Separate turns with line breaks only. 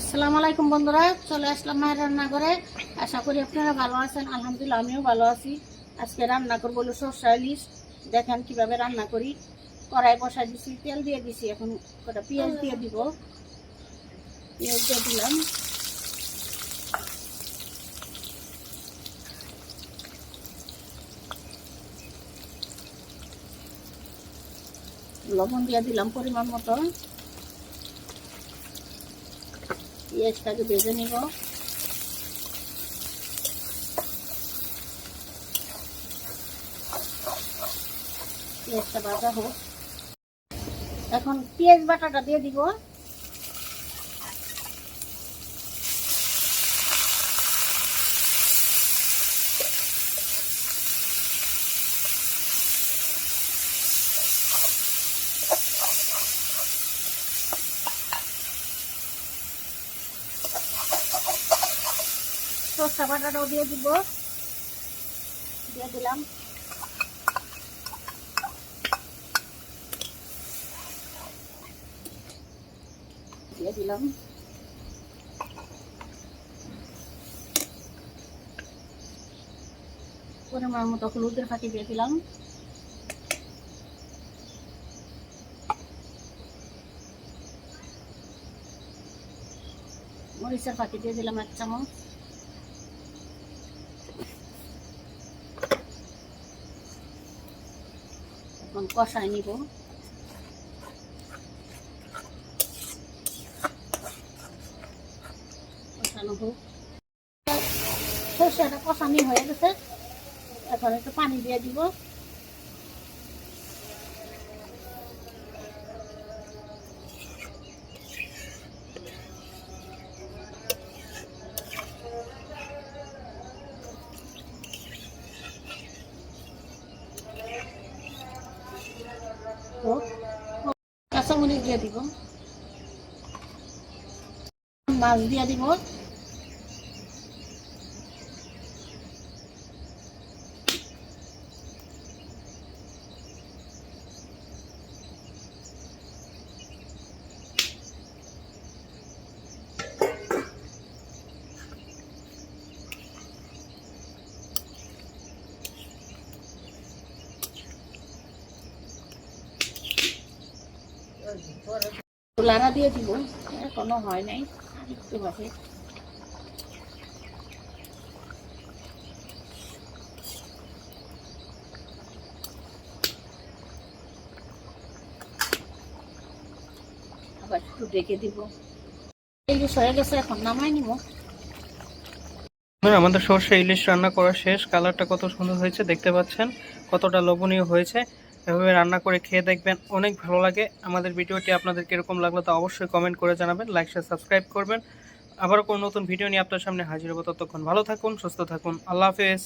আসসালামু আলাইকুম বন্ধুরা, চলে আসলাম মায়ের রান্না করে আশা করি আপনারা ভালো আছেন, আলহামদুলিল্লাহ আমিও ভালো আছি। আজকে রান্না করব হলো সর্ষা ইলিশ। দেখেন কীভাবে রান্না করি। কড়াই বসাই দিছি, তেল দিয়ে দিছি, এখন কটা পেঁয়াজ দিয়ে দিব। পেঁয়াজ দিয়ে দিলাম। লবণ দিয়ে দিলাম পরিমাণ মতো। পেঁয়াজটাকে ভেজে নিব। পেঁয়াজটা ভাজা হোক। এখন পেঁয়াজ বাটাটা দিয়ে দিব। সরষা বাটাটাও দিয়ে দিব। দিয়ে দিলাম। দিয়ে দিলাম। পরিমাণ মতো হলুদের ফাঁকি দিয়ে দিলাম। মরিচের ফাঁকি দিয়ে দিলাম এক চামচ। এখন কষাই নিব। কষানো হোক। কষানি হয়ে গেছে। এখন একটু পানি দিয়ে দিব। কাঁচামরিচ দিয়ে দিব মাছ দিয়ে দিব। লাড়া দিয়ে দিব। এখনও হয় নাই। একটু হবে আবার একটু ডেকে দিব। যে হয়ে গেছে, এখন নামাই নিব।
আমাদের সর্ষে ইলিশ রান্না করা শেষ। কালারটা কত সুন্দর হয়েছে দেখতে পাচ্ছেন। কতটা লোভনীয় হয়েছে। এভাবে রান্না করে খেয়ে দেখবেন অনেক ভালো লাগে। আমাদের ভিডিওটি আপনাদের কীরকম লাগল তা অবশ্যই কমেন্ট করে জানাবেন লাইক শেয়ার সাবস্ক্রাইব করবেন। আবারও কোনো নতুন ভিডিও নিয়ে আপনার সামনে হাজির হব ততক্ষণ। ভালো থাকুন, সুস্থ থাকুন। আল্লাহ হাফেজ।